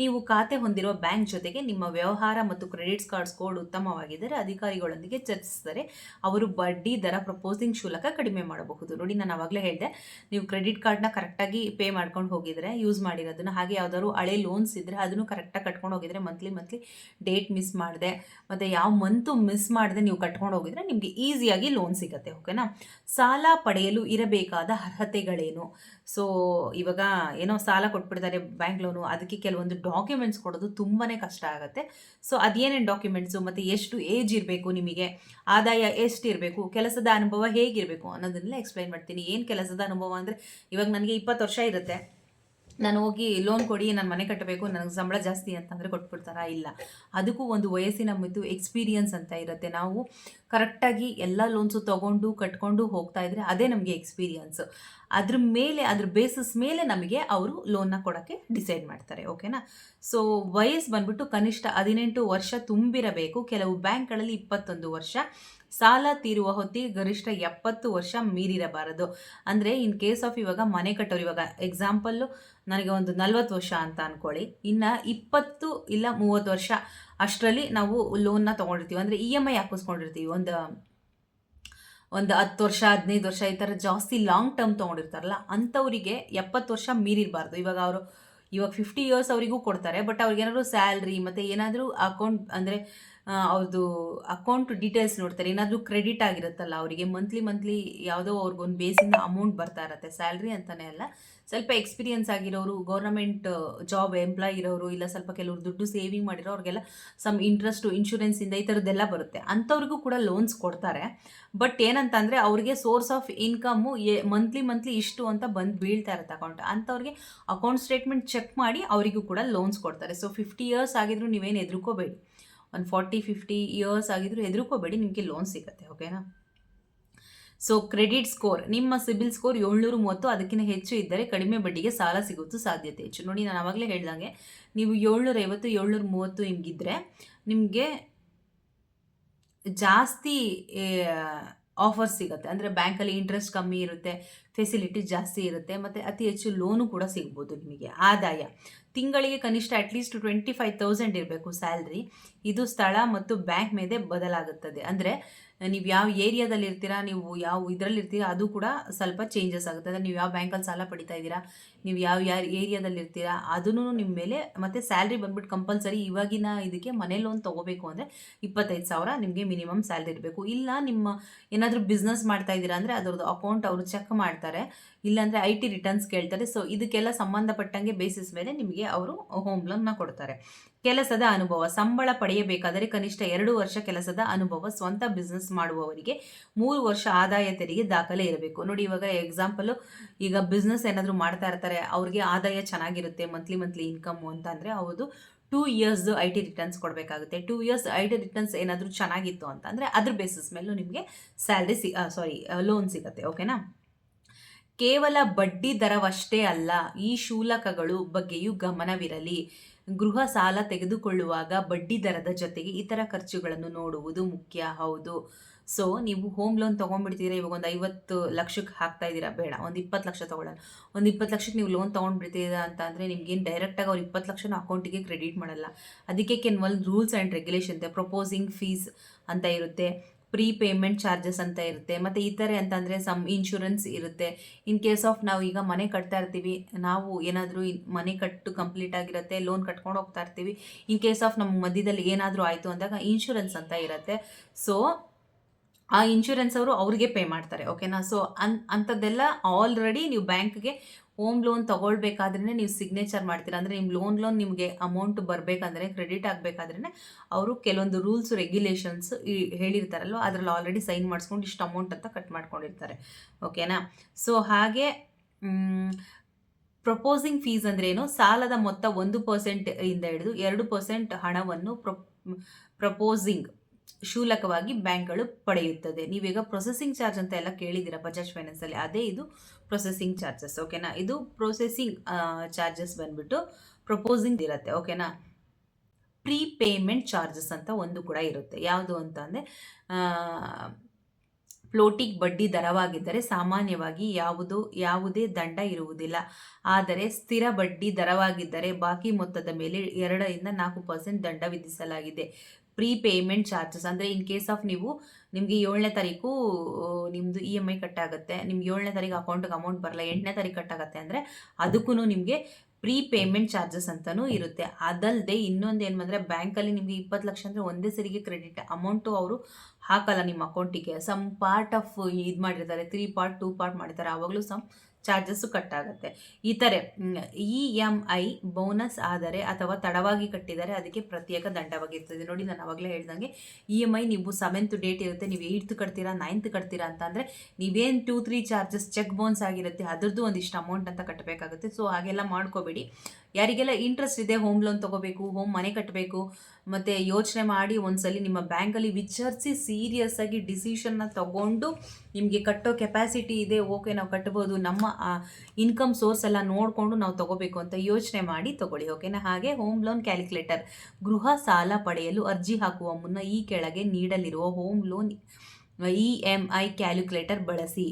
ನೀವು ಖಾತೆ ಹೊಂದಿರುವ ಬ್ಯಾಂಕ್ ಜೊತೆಗೆ ನಿಮ್ಮ ವ್ಯವಹಾರ ಮತ್ತು ಕ್ರೆಡಿಟ್ ಕಾರ್ಡ್ ಸ್ಕೋರ್ ಉತ್ತಮವಾಗಿದ್ದರೆ ಅಧಿಕಾರಿಗಳೊಂದಿಗೆ ಚರ್ಚಿಸಿದರೆ ಅವರು ಬಡ್ಡಿ ದರ ಪ್ರಪೋಸಿಂಗ್ ಶುಲ್ಕ ಕಡಿಮೆ ಮಾಡಬಹುದು. ನೋಡಿ, ನಾನು ಆವಾಗಲೇ ಹೇಳಿದೆ, ನೀವು ಕ್ರೆಡಿಟ್ ಕಾರ್ಡ್ನ ಕರೆಕ್ಟಾಗಿ ಪೇ ಮಾಡ್ಕೊಂಡು ಹೋಗಿದ್ರೆ ಯೂಸ್ ಮಾಡಿರೋದನ್ನು, ಹಾಗೆ ಯಾವ್ದಾದ್ರು ಹಳೆ ಲೋನ್ಸ್ ಇದ್ದರೆ ಅದನ್ನು ಕರೆಕ್ಟಾಗಿ ಕಟ್ಕೊಂಡು ಹೋಗಿದ್ರೆ ಮಂತ್ಲಿ ಮಂತ್ಲಿ ಡೇಟ್ ಮಿಸ್ ಮಾಡಿದೆ, ಮತ್ತು ಯಾವ ಮಂತು ಮಿಸ್ ಮಾಡದೆ ನೀವು ಕಟ್ಕೊಂಡು ಹೋಗಿದ್ರೆ ನಿಮಗೆ ಈಸಿಯಾಗಿ ಲೋನ್ ಸಿಗುತ್ತೆ ಓಕೆನಾ ಸಾಲ ಪಡೆಯಲು ಇರಬೇಕಾದ ಅರ್ಹತೆಗಳೇನು? ಸೊ ಇವಾಗ ಏನೋ ಸಾಲ ಕೊಟ್ಬಿಡ್ತಾರೆ ಬ್ಯಾಂಕ್ ಲೋನು ಅದಕ್ಕೆ ಕೆಲವೊಂದು ಡಾಕ್ಯುಮೆಂಟ್ಸ್ ಕೊಡೋದು ತುಂಬಾ ಕಷ್ಟ ಆಗುತ್ತೆ. ಸೊ ಅದೇನೇನು ಡಾಕ್ಯುಮೆಂಟ್ಸು ಮತ್ತು ಎಷ್ಟು ಏಜ್ ಇರಬೇಕು ನಿಮಗೆ? ಆದಾಯ ಎಷ್ಟು ಇರಬೇಕು? ಕೆಲಸದ ಅನುಭವ ಹೇಗಿರಬೇಕು ಅನ್ನೋದನ್ನೆಲ್ಲ ಎಕ್ಸ್ಪ್ಲೈನ್ ಮಾಡ್ತೀನಿ. ಏನು ಕೆಲಸದ ಅನುಭವ ಅಂದರೆ, ಇವಾಗ ನನಗೆ ಇಪ್ಪತ್ತು ವರ್ಷ ಇರುತ್ತೆ. ನಾನು ಹೋಗಿ ಲೋನ್ ಕೊಡಿ, ನಾನು ಮನೆ ಕಟ್ಟಬೇಕು, ನನಗೆ ಸಂಬಳ ಜಾಸ್ತಿ ಅಂತಂದರೆ ಕೊಟ್ಬಿಡ್ತಾರ? ಇಲ್ಲ. ಅದಕ್ಕೂ ಒಂದು ವಯಸ್ಸಿನ ಮಿತು ಎಕ್ಸ್ಪೀರಿಯನ್ಸ್ ಅಂತ ಇರುತ್ತೆ. ನಾವು ಕರೆಕ್ಟಾಗಿ ಎಲ್ಲ ಲೋನ್ಸು ತೊಗೊಂಡು, ಕಟ್ಕೊಂಡು ಹೋಗ್ತಾ ಇದ್ರೆ ಅದೇ ನಮಗೆ ಎಕ್ಸ್ಪೀರಿಯನ್ಸ್ ಅದ್ರ ಮೇಲೆ, ಅದ್ರ ಬೇಸಿಸ್ ಮೇಲೆ ನಮಗೆ ಅವರು ಲೋನ್ನ ಕೊಡೋಕ್ಕೆ ಡಿಸೈಡ್ ಮಾಡ್ತಾರೆ ಓಕೆನಾ ಸೊ ವಯಸ್ಸು ಬಂದ್ಬಿಟ್ಟು ಕನಿಷ್ಠ ಹದಿನೆಂಟು ವರ್ಷ ತುಂಬಿರಬೇಕು. ಕೆಲವು ಬ್ಯಾಂಕ್ಗಳಲ್ಲಿ ಇಪ್ಪತ್ತೊಂದು ವರ್ಷ. ಸಾಲ ತೀರುವ ಹೊತ್ತಿಗೆ ಗರಿಷ್ಠ ಎಪ್ಪತ್ತು ವರ್ಷ ಮೀರಿರಬಾರದು. ಅಂದರೆ ಇನ್ ಕೇಸ್ ಆಫ್ ಇವಾಗ ಮನೆ ಕಟ್ಟೋರು, ಇವಾಗ ಎಕ್ಸಾಂಪಲ್ಲು ನನಗೆ ಒಂದು ನಲ್ವತ್ತು ವರ್ಷ ಅಂತ ಅಂದ್ಕೊಳ್ಳಿ ಇನ್ನು ಇಪ್ಪತ್ತು ಇಲ್ಲ ಮೂವತ್ತು ವರ್ಷ ಅಷ್ಟರಲ್ಲಿ ನಾವು ಲೋನ್ನ ತೊಗೊಂಡಿರ್ತೀವಿ. ಅಂದರೆ ಇ ಎಂ ಐ ಹಾಕಿಸ್ಕೊಂಡಿರ್ತೀವಿ. ಒಂದು ಒಂದು ಹತ್ತು ವರ್ಷ, ಹದಿನೈದು ವರ್ಷ ಈ ಥರ ಜಾಸ್ತಿ ಲಾಂಗ್ ಟರ್ಮ್ ತೊಗೊಂಡಿರ್ತಾರಲ್ಲ, ಅಂಥವರಿಗೆ ಎಪ್ಪತ್ತು ವರ್ಷ ಮೀರಿರಬಾರ್ದು. ಇವಾಗ ಅವರು, ಇವಾಗ ಫಿಫ್ಟಿ ಇಯರ್ಸ್ ಅವರಿಗೂ ಕೊಡ್ತಾರೆ. ಬಟ್ ಅವ್ರಿಗೆ ಏನಾದರೂ ಸ್ಯಾಲ್ರಿ ಮತ್ತು ಏನಾದರೂ ಅಕೌಂಟ್ ಅಂದರೆ ಅವ್ರದ್ದು ಅಕೌಂಟ್ ಡೀಟೇಲ್ಸ್ ನೋಡ್ತಾರೆ. ಏನಾದರೂ ಕ್ರೆಡಿಟ್ ಆಗಿರುತ್ತಲ್ಲ ಅವರಿಗೆ ಮಂತ್ಲಿ ಮಂತ್ಲಿ ಯಾವುದೋ ಅವ್ರಿಗೊಂದು ಬೇಸಿಂದ ಅಮೌಂಟ್ ಬರ್ತಾ ಇರತ್ತೆ. ಸ್ಯಾಲ್ರಿ ಅಂತಲೇ ಅಲ್ಲ. ಸ್ವಲ್ಪ ಎಕ್ಸ್ಪೀರಿಯನ್ಸ್ ಆಗಿರೋರು ಗೌರ್ನಮೆಂಟ್ ಜಾಬ್ ಎಂಪ್ಲಾಯ್ ಇರೋರು, ಇಲ್ಲ ಸ್ವಲ್ಪ ಕೆಲವರು ದುಡ್ಡು ಸೇವಿಂಗ್ ಮಾಡಿರೋ ಅವ್ರಿಗೆಲ್ಲ ಸಮ್ ಇಂಟ್ರೆಸ್ಟು ಇನ್ಶೂರೆನ್ಸಿಂದ ಈ ಥರದ್ದೆಲ್ಲ ಬರುತ್ತೆ. ಅಂಥವ್ರಿಗೂ ಕೂಡ ಲೋನ್ಸ್ ಕೊಡ್ತಾರೆ. ಬಟ್ ಏನಂತಂದರೆ ಅವ್ರಿಗೆ source of income a monthly monthly ಇಷ್ಟು ಅಂತ ಬಂದು ಬೀಳ್ತಾ ಇರುತ್ತೆ ಅಕೌಂಟ್ ಅಂಥವ್ರಿಗೆ ಅಕೌಂಟ್ ಸ್ಟೇಟ್ಮೆಂಟ್ ಚೆಕ್ ಮಾಡಿ ಅವರಿಗೂ ಕೂಡ ಲೋನ್ಸ್ ಕೊಡ್ತಾರೆ. ಸೊ ಫಿಫ್ಟಿ ಇಯರ್ಸ್ ಆಗಿದ್ರು ನೀವೇನು ಎದುರ್ಕೋಬೇಡಿ ಒಂದು ಫಾರ್ಟಿ, ಫಿಫ್ಟಿ ಇಯರ್ಸ್ ಆಗಿದ್ರು ಹೆದರ್ಕೋಬೇಡಿ, ನಿಮಗೆ ಲೋನ್ ಸಿಗುತ್ತೆ ಓಕೆನಾ ಸೊ ಕ್ರೆಡಿಟ್ ಸ್ಕೋರ್ ನಿಮ್ಮ ಸಿಬಿಲ್ ಸ್ಕೋರ್ ಏಳ್ನೂರು ಮೂವತ್ತು ಅದಕ್ಕಿಂತ ಹೆಚ್ಚು ಇದ್ದರೆ ಕಡಿಮೆ ಬಡ್ಡಿಗೆ ಸಾಲ ಸಿಗೋದು ಸಾಧ್ಯತೆ ಹೆಚ್ಚು. ನೋಡಿ, ನಾನು ಆವಾಗಲೇ ಹೇಳ್ದಂಗೆ, ನೀವು ಏಳ್ನೂರ ಐವತ್ತು ಏಳ್ನೂರ ಮೂವತ್ತು ನಿಮಗಿದ್ರೆ, ನಿಮಗೆ ಜಾಸ್ತಿ ಆಫರ್ಸ್ ಸಿಗುತ್ತೆ. ಅಂದರೆ ಬ್ಯಾಂಕಲ್ಲಿ ಇಂಟ್ರೆಸ್ಟ್ ಕಮ್ಮಿ ಇರುತ್ತೆ ಫೆಸಿಲಿಟಿ ಜಾಸ್ತಿ ಇರುತ್ತೆ, ಮತ್ತು ಅತಿ ಹೆಚ್ಚು ಲೋನು ಕೂಡ ಸಿಗ್ಬೋದು ನಿಮಗೆ. ಆದಾಯ. ತಿಂಗಳಿಗೆ ಕನಿಷ್ಠ at least twenty five thousand ಇರಬೇಕು ಸ್ಯಾಲ್ರಿ ಇದು ಸ್ಥಳ ಮತ್ತು ಬ್ಯಾಂಕ್ ಮೇಲೆ ಬದಲಾಗುತ್ತದೆ. ಅಂದರೆ ನೀವು ಯಾವ ಏರಿಯಾದಲ್ಲಿ ಇರ್ತೀರಾ, ನೀವು ಯಾವ ಇದರಲ್ಲಿ ಇರ್ತೀರಾ, ಅದು ಕೂಡ ಸ್ವಲ್ಪ ಚೇಂಜಸ್ ಆಗುತ್ತೆ. ಅಂದರೆ ನೀವು ಯಾವ ಬ್ಯಾಂಕಲ್ಲಿ ಸಾಲ ಪಡಿತಾ ಇದ್ದೀರಾ ನೀವು ಯಾವ ಯಾವ ಏರಿಯಾದಲ್ಲಿ ಇರ್ತೀರಾ ಅದನ್ನು ನಿಮ್ಮ ಮೇಲೆ ಮತ್ತು ಸ್ಯಾಲ್ರಿ ಬಂದ್ಬಿಟ್ಟು ಕಂಪಲ್ಸರಿ ಇವಾಗಿನ ಇದಕ್ಕೆ ಮನೆ ಲೋನ್ ತೊಗೋಬೇಕು ಅಂದರೆ ಇಪ್ಪತ್ತೈದು ಸಾವಿರ ನಿಮಗೆ ಮಿನಿಮಮ್ ಸ್ಯಾಲ್ರಿ ಇರಬೇಕು. ಇಲ್ಲ ನಿಮ್ಮ ಏನಾದರೂ ಬಿಸ್ನೆಸ್ ಮಾಡ್ತಾ ಇದ್ದೀರಾ ಅಂದರೆ ಅದರದ್ದು ಅಕೌಂಟ್ ಅವರು ಚೆಕ್ ಮಾಡ್ತಾರೆ, ಇಲ್ಲಾಂದರೆ ಐ ಟಿ ರಿಟರ್ನ್ಸ್ ಕೇಳ್ತಾರೆ. ಸೊ ಇದಕ್ಕೆಲ್ಲ ಸಂಬಂಧಪಟ್ಟಂಗೆ ಬೇಸಿಸ್ ಮೇಲೆ ನಿಮಗೆ ಅವರು ಹೋಮ್ ಲೋನ್ನ ಕೊಡ್ತಾರೆ. ಕೆಲಸದ ಅನುಭವ, ಸಂಬಳ ಪಡೆಯಬೇಕಾದರೆ ಕನಿಷ್ಠ ಎರಡು ವರ್ಷ ಕೆಲಸದ ಅನುಭವ ಸ್ವಂತ ಬಿಸ್ನೆಸ್ ಮಾಡುವವರಿಗೆ ಮೂರು ವರ್ಷ ಆದಾಯ ತೆರಿಗೆ ದಾಖಲೆ ಇರಬೇಕು. ನೋಡಿ ಇವಾಗ ಎಕ್ಸಾಂಪಲು ಈಗ ಬಿಸ್ನೆಸ್ ಏನಾದರೂ ಮಾಡ್ತಾ ಇರ್ತಾರೆ ಅವ್ರಿಗೆ ಆದಾಯ ಚೆನ್ನಾಗಿರುತ್ತೆ ಮಂತ್ಲಿ ಮಂತ್ಲಿ ಇನ್ಕಮ್ ಅಂತ ಅಂದರೆ ಅವ್ರದ್ದು ಟೂ ಇಯರ್ಸ್ದು ಐ ಟಿ ರಿಟರ್ನ್ಸ್ ಕೊಡಬೇಕಾಗುತ್ತೆ. Two years I T returns ಏನಾದರೂ ಚೆನ್ನಾಗಿತ್ತು ಅಂತ ಅಂದರೆ ಅದ್ರ ಬೇಸಿಸ್ ಮೇಲೂ ನಿಮಗೆ ಸ್ಯಾಲ್ರಿ ಸಿ ಸಾರಿ ಲೋನ್ ಸಿಗುತ್ತೆ ಓಕೆನಾ ಕೇವಲ ಬಡ್ಡಿ ದರವಷ್ಟೇ ಅಲ್ಲ, ಈ ಶೂಲಕಗಳು ಬಗ್ಗೆಯೂ ಗಮನವಿರಲಿ. ಗೃಹ ಸಾಲ ತೆಗೆದುಕೊಳ್ಳುವಾಗ ಬಡ್ಡಿ ದರದ ಜೊತೆಗೆ ಇತರ ಖರ್ಚುಗಳನ್ನು ನೋಡುವುದು ಮುಖ್ಯ. ಹೌದು. ಸೊ ನೀವು ಹೋಮ್ ಲೋನ್ ತೊಗೊಂಡ್ಬಿಡ್ತೀರಾ? ಇವಾಗ ಒಂದು ಐವತ್ತು ಲಕ್ಷಕ್ಕೆ ಹಾಕ್ತಾ ಇದ್ದೀರಾ? ಬೇಡ. ಒಂದು ಇಪ್ಪತ್ತು ಲಕ್ಷ ತೊಗೊಳ್ಳೋಣ. ಒಂದು ಇಪ್ಪತ್ತು ಲಕ್ಷಕ್ಕೆ ನೀವು ಲೋನ್ ತೊಗೊಂಡ್ಬಿಡ್ತೀರಾ ಅಂತ ಅಂದರೆ ನಿಮ್ಗೇನು ಡೈರೆಕ್ಟಾಗಿ ಅವ್ರು ಇಪ್ಪತ್ತು ಲಕ್ಷನ ಅಕೌಂಟಿಗೆ ಕ್ರೆಡಿಟ್ ಮಾಡಲ್ಲ. ಅದಕ್ಕೆ ಕೆಲವೊಂದು ರೂಲ್ಸ್ ಆ್ಯಂಡ್ ರೆಗ್ಯುಲೇಷನ್ ಇದೆ ಪ್ರಪೋಸಿಂಗ್ ಫೀಸ್ ಅಂತ ಇರುತ್ತೆ. ಪ್ರೀ ಪೇಮೆಂಟ್ ಚಾರ್ಜಸ್ ಅಂತ ಇರುತ್ತೆ. ಮತ್ತು ಇತರೆ ಅಂತಂದರೆ ಸಮ್ ಇನ್ಶೂರೆನ್ಸ್ ಇರುತ್ತೆ. ಇನ್ ಕೇಸ್ ಆಫ್ ನಾವು ಈಗ ಮನೆ ಕಟ್ತಾ ಇರ್ತೀವಿ, ನಾವು ಏನಾದರೂ ಮನೆ ಕಟ್ಟು ಕಂಪ್ಲೀಟ್ ಆಗಿರುತ್ತೆ, ಲೋನ್ ಕಟ್ಕೊಂಡು ಹೋಗ್ತಾ ಇರ್ತೀವಿ, ಇನ್ ಕೇಸ್ ಆಫ್ ನಮ್ಮ ಮಧ್ಯದಲ್ಲಿ ಏನಾದರೂ ಆಯಿತು ಅಂದಾಗ ಇನ್ಶೂರೆನ್ಸ್ ಅಂತ ಇರುತ್ತೆ. ಸೊ ಆ ಇನ್ಶೂರೆನ್ಸ್ ಅವರು ಅವ್ರಿಗೆ ಪೇ ಮಾಡ್ತಾರೆ ಓಕೆನಾ ಸೊ ಅನ್, ಅಂಥದ್ದೆಲ್ಲ ಆಲ್ರೆಡಿ ನೀವು ಬ್ಯಾಂಕ್ಗೆ ಹೋಮ್ ಲೋನ್ ತೊಗೊಳ್ಬೇಕಾದ್ರೆ ನೀವು ಸಿಗ್ನೇಚರ್ ಮಾಡ್ತೀರಾ. ಅಂದರೆ ನಿಮ್ಮ ಲೋನ್ ಲೋನ್ ನಿಮಗೆ ಅಮೌಂಟ್ ಬರಬೇಕಂದ್ರೆ ಕ್ರೆಡಿಟ್ ಆಗಬೇಕಾದ್ರೆ ಅವರು ಕೆಲವೊಂದು ರೂಲ್ಸ್ ರೆಗ್ಯುಲೇಷನ್ಸ್ ಹೇಳಿರ್ತಾರಲ್ವ, ಅದರಲ್ಲಿ ಆಲ್ರೆಡಿ ಸೈನ್ ಮಾಡಿಸ್ಕೊಂಡು ಇಷ್ಟು ಅಮೌಂಟ್ ಅಂತ ಕಟ್ ಮಾಡ್ಕೊಂಡಿರ್ತಾರೆ. ಓಕೆನಾ ಸೊ ಹಾಗೆ ಪ್ರಪೋಸಿಂಗ್ ಫೀಸ್ ಅಂದ್ರೇನು ಸಾಲದ ಮೊತ್ತ ಒಂದು ಪರ್ಸೆಂಟ್ ಇಂದ ಹಿಡಿದು ಎರಡು ಪರ್ಸೆಂಟ್ ಹಣವನ್ನು ಪ್ರೊ ಪ್ರಪೋಸಿಂಗ್ ಶೂಲಕವಾಗಿ ಬ್ಯಾಂಕ್ಗಳು ಪಡೆಯುತ್ತದೆ. ನೀವೀಗ ಪ್ರೊಸೆಸಿಂಗ್ ಚಾರ್ಜ್ ಅಂತ ಎಲ್ಲ ಕೇಳಿದ್ದೀರಾ ಬಜಾಜ್ ಫೈನಾನ್ಸಲ್ಲಿ ಅದೇ ಇದು ಪ್ರೊಸೆಸಿಂಗ್ ಚಾರ್ಜಸ್ ಓಕೆನಾ ಇದು ಪ್ರೊಸೆಸಿಂಗ್ ಚಾರ್ಜಸ್ ಬಂದ್ಬಿಟ್ಟು ಪ್ರಪೋಸಿಂಗ್ ಇರುತ್ತೆ ಓಕೆನಾ ಪ್ರೀ ಪೇಮೆಂಟ್ ಚಾರ್ಜಸ್ ಅಂತ ಒಂದು ಕೂಡ ಇರುತ್ತೆ. ಯಾವುದು ಅಂತ ಅಂದರೆ ಫ್ಲೋಟಿಂಗ್ ಬಡ್ಡಿ ದರವಾಗಿದ್ದರೆ ಸಾಮಾನ್ಯವಾಗಿ ಯಾವುದು, ಯಾವುದೇ ದಂಡ ಇರುವುದಿಲ್ಲ. ಆದರೆ ಸ್ಥಿರ ಬಡ್ಡಿ ದರವಾಗಿದ್ದರೆ ಬಾಕಿ ಮೊತ್ತದ ಮೇಲೆ ಎರಡರಿಂದ ನಾಲ್ಕು ಪರ್ಸೆಂಟ್ ದಂಡ ವಿಧಿಸಲಾಗಿದೆ. ಪ್ರೀ ಪೇಮೆಂಟ್ ಚಾರ್ಜಸ್ ಅಂದರೆ ಇನ್ ಕೇಸ್ ಆಫ್ ನೀವು ನಿಮಗೆ ಏಳನೇ ತಾರೀಕು ನಿಮ್ಮದು ಇ ಎಂ ಐ ಕಟ್ಟಾಗುತ್ತೆ, ನಿಮ್ಗೆ ಏಳನೇ ತಾರೀಕು ಅಕೌಂಟ್ಗೆ ಅಮೌಂಟ್ ಬರಲ್ಲ, ಎಂಟನೇ ತಾರೀಕು ಕಟ್ಟಾಗುತ್ತೆ ಅಂದರೆ ಅದಕ್ಕೂ ನಿಮಗೆ ಪ್ರೀ ಪೇಮೆಂಟ್ ಚಾರ್ಜಸ್ ಅಂತಲೂ ಇರುತ್ತೆ. ಅದಲ್ಲದೆ ಇನ್ನೊಂದು ಏನು ಅಂದರೆ ಬ್ಯಾಂಕಲ್ಲಿ ನಿಮಗೆ ಇಪ್ಪತ್ತು ಲಕ್ಷ ಅಂದರೆ ಒಂದೇ ಸರಿಗೆ ಕ್ರೆಡಿಟ್ ಅಮೌಂಟು ಅವರು ಹಾಕಲ್ಲ ನಿಮ್ಮ ಅಕೌಂಟಿಗೆ ಸಮ್ ಪಾರ್ಟ್ ಆಫ್ ಇದು ಮಾಡಿರ್ತಾರೆ ತ್ರೀ ಪಾರ್ಟ್ ಟೂ ಪಾರ್ಟ್ ಮಾಡಿರ್ತಾರೆ. ಆವಾಗಲೂ ಸಮ್ ಚಾರ್ಜಸ್ಸು ಕಟ್ಟಾಗುತ್ತೆ. ಈ ಥರ ಇ ಎಂ ಐ ಬೋನಸ್ ಆದರೆ ಅಥವಾ ತಡವಾಗಿ ಕಟ್ಟಿದರೆ ಅದಕ್ಕೆ ಪ್ರತ್ಯೇಕ ದಂಡವಾಗಿರ್ತದೆ. ನೋಡಿ, ನಾನು ಅವಾಗಲೇ ಹೇಳ್ದಂಗೆ ಇ ಎಂ ಐ ನೀವು ಸೆವೆಂತ್ ಡೇಟ್ ಇರುತ್ತೆ, ನೀವು ಏಯ್ತ್ ಕಟ್ತೀರಾ, ನೈನ್ತ್ ಕಟ್ತೀರಾ ಅಂತ ಅಂದರೆ ನೀವೇನು two, three charges, check bounce ಆಗಿರುತ್ತೆ, ಅದ್ರದ್ದು ಒಂದಿಷ್ಟು ಅಮೌಂಟ್ ಅಂತ ಕಟ್ಟಬೇಕಾಗುತ್ತೆ ಸೊ, ಹಾಗೆಲ್ಲ ಮಾಡ್ಕೋಬೇಡಿ. ಯಾರಿಗೆಲ್ಲ ಇಂಟ್ರೆಸ್ಟ್ ಇದೆ, ಹೋಮ್ ಲೋನ್ ತೊಗೋಬೇಕು, ಹೋಮ್ ಮನೆ ಕಟ್ಟಬೇಕು ಮತ್ತು ಯೋಚನೆ ಮಾಡಿ ಒಂದ್ಸಲಿ ನಿಮ್ಮ ಬ್ಯಾಂಕಲ್ಲಿ ವಿಚಾರಿಸಿ ಸೀರಿಯಸ್ ಆಗಿ ಡಿಸಿಷನ್ನ ತಗೊಂಡು ನಿಮಗೆ ಕಟ್ಟೋ ಕೆಪಾಸಿಟಿ ಇದೆ ಓಕೆ ನಾವು ಕಟ್ಬೋದು, ನಮ್ಮ ಇನ್ಕಮ್ ಸೋರ್ಸ್ ಎಲ್ಲ ನೋಡಿಕೊಂಡು ನಾವು ತಗೋಬೇಕು ಅಂತ ಯೋಚನೆ ಮಾಡಿ ತಗೊಳ್ಳಿ ಓಕೆನಾ ಹಾಗೆ ಹೋಮ್ ಲೋನ್ ಕ್ಯಾಲ್ಕುಲೇಟರ್ ಗೃಹ ಸಾಲ ಪಡೆಯಲು ಅರ್ಜಿ ಹಾಕುವ ಮುನ್ನ ಈ ಕೆಳಗೆ ನೀಡಲಿರುವ home loan E M I calculator ಬಳಸಿ